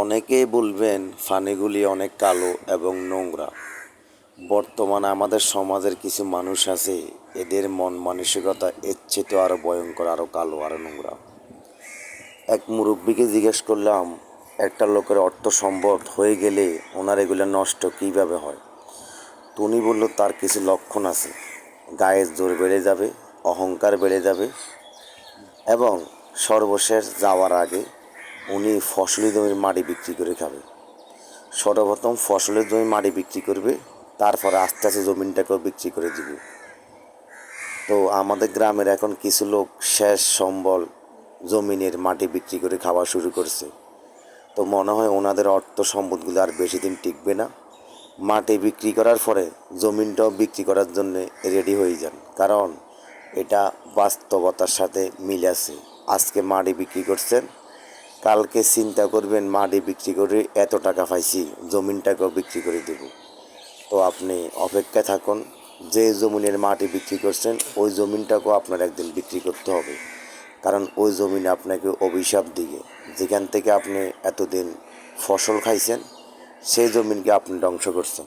অনেকেই বলবেন ফানিগুলি অনেক কালো এবং নোংরা। বর্তমানে আমাদের সমাজের কিছু মানুষ আছে, এদের মন মানসিকতা চেয়ে আরও ভয়ঙ্কর আরও কালো আরও নোংরা। এক মুরব্বীকে জিজ্ঞেস করলাম, একটা লোকের অর্থ সম্পদ হয়ে গেলে ওনার এগুলো নষ্ট কীভাবে হয়? তো উনি বলল, তার কিছু লক্ষণ আছে। গায়ের জোর বেড়ে যাবে, অহংকার বেড়ে যাবে এবং সর্বশেষ যাওয়ার আগে উনি ফসলি জমির মাটি বিক্রি করে খাবে। সর্বপ্রথম ফসলের জমি মাটি বিক্রি করবে, তারপরে আস্তে আস্তে জমিনটাকেও বিক্রি করে দিবে। তো আমাদের গ্রামের এখন কিছু লোক শেষ সম্বল জমিনের মাটি বিক্রি করে খাওয়া শুরু করছে। তো মনে হয় ওনাদের অর্থ সম্পদগুলো আর বেশি দিন টিকবে না। মাটি বিক্রি করার পরে জমিনটাও বিক্রি করার জন্য রেডি হয়ে যান। কারণ এটা বাস্তবতার সাথে মিল আছে। আজকে মাটি বিক্রি করছেন কালকে চিন্তা করবেন, মাটি বিক্রি করে এত টাকা পাইছি, জমিনটাকেও বিক্রি করে দেব। তো আপনি অপেক্ষায় থাকুন, যে জমিনের মাটি বিক্রি করছেন, ওই জমিনটাকেও আপনার একদিন বিক্রি করতে হবে। কারণ ওই জমিনে আপনাকে অভিশাপ দিয়ে, যেখান থেকে আপনি এতদিন ফসল খাইছেন, সেই জমিনকে আপনি ধ্বংস করছেন।